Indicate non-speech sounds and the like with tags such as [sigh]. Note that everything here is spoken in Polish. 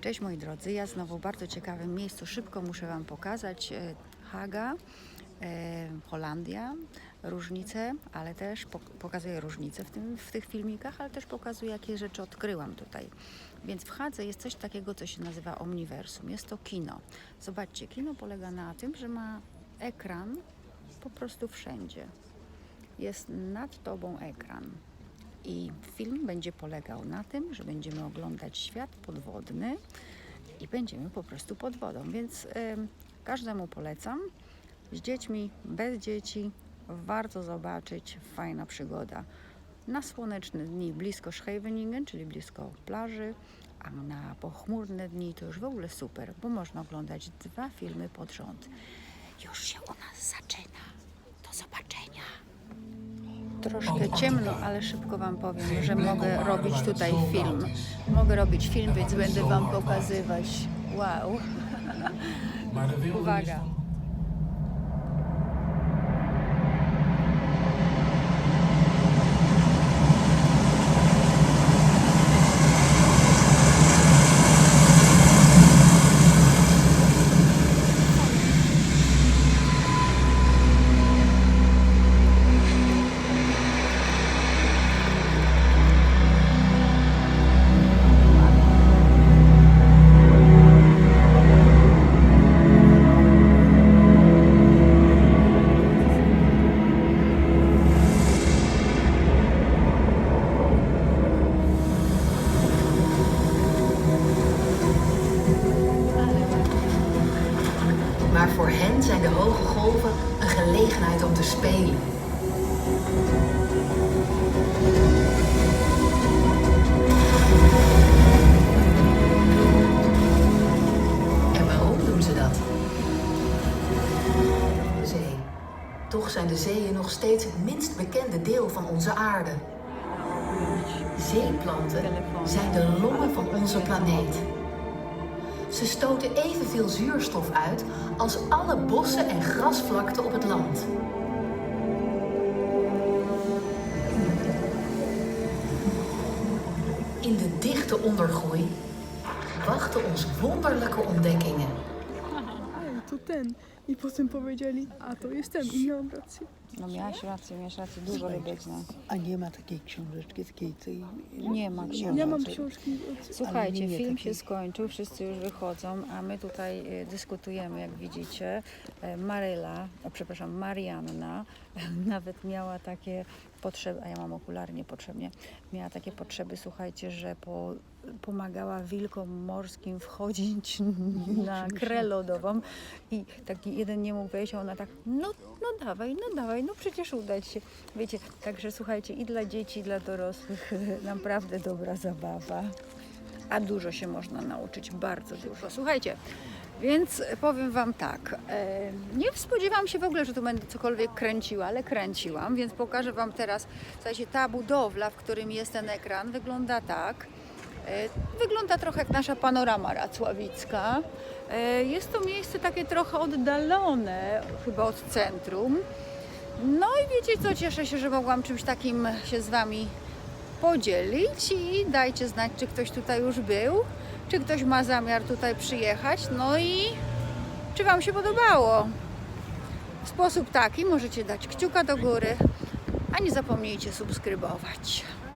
Cześć moi drodzy, ja znowu w bardzo ciekawym miejscu, szybko muszę Wam pokazać. E, Haga, e, Holandia, różnice, ale też pok- pokazuję różnice w, tym, w tych filmikach, ale też pokazuję, jakie rzeczy odkryłam tutaj. Więc w Hadze jest coś takiego, co się nazywa Omniversum. Jest to kino. Zobaczcie, kino polega na tym, że ma ekran po prostu wszędzie. Jest nad Tobą ekran. I film będzie polegał na tym, że będziemy oglądać świat podwodny i będziemy po prostu pod wodą. Więc em, każdemu polecam. Z dziećmi, bez dzieci, warto zobaczyć. Fajna przygoda. Na słoneczne dni blisko Scheveningen, czyli blisko plaży, a na pochmurne dni to już w ogóle super, bo można oglądać dwa filmy pod rząd. Już się u nas zaczyna. Troszkę ciemno, ale szybko Wam powiem, że mogę robić tutaj film. Mogę robić film, więc będę Wam pokazywać. Wow. [laughs] Uwaga. Hen zijn de hoge golven een gelegenheid om te spelen. En waarom doen ze dat? Zee. Toch zijn de zeeën nog steeds het minst bekende deel van onze aarde. Zeeplanten zijn de longen van onze planeet. Ze stoten evenveel zuurstof uit als alle bossen en grasvlakten op het land. In de dichte ondergroei wachten ons wonderlijke ontdekkingen. To ten. I potem powiedzieli, a to jest ten. I. No miałaś rację, miałaś rację, dużo znam. A nie ma takiej książeczki takiej, co... Nie ma książek. Ja mam książki od... Słuchajcie, Ale nie film takiej. się skończył, wszyscy już wychodzą, a my tutaj e, dyskutujemy, jak widzicie. E, Maryla, o, przepraszam, Marianna [laughs] nawet miała takie potrzeby, a ja mam okulary niepotrzebnie, miała takie potrzeby, słuchajcie, że po, pomagała wilkom morskim wchodzić [laughs] na krę lodową i taki jeden nie mógł wejść, a ona tak, no, no dawaj, no dawaj, no przecież uda się. Wiecie, także słuchajcie, i dla dzieci, i dla dorosłych [laughs] naprawdę dobra zabawa. A dużo się można nauczyć, bardzo dużo. Słuchajcie, więc powiem Wam tak. E, nie spodziewałam się w ogóle, że tu będę cokolwiek kręciła, ale kręciłam, więc pokażę Wam teraz. Słuchajcie, ta budowla, w którym jest ten ekran, wygląda tak. E, Wygląda trochę jak nasza panorama racławicka. E, Jest to miejsce takie trochę oddalone, chyba od centrum. No i wiecie co, cieszę się, że mogłam czymś takim się z Wami podzielić i dajcie znać, czy ktoś tutaj już był, czy ktoś ma zamiar tutaj przyjechać, no i czy Wam się podobało. W sposób taki możecie dać kciuka do góry, a nie zapomnijcie subskrybować.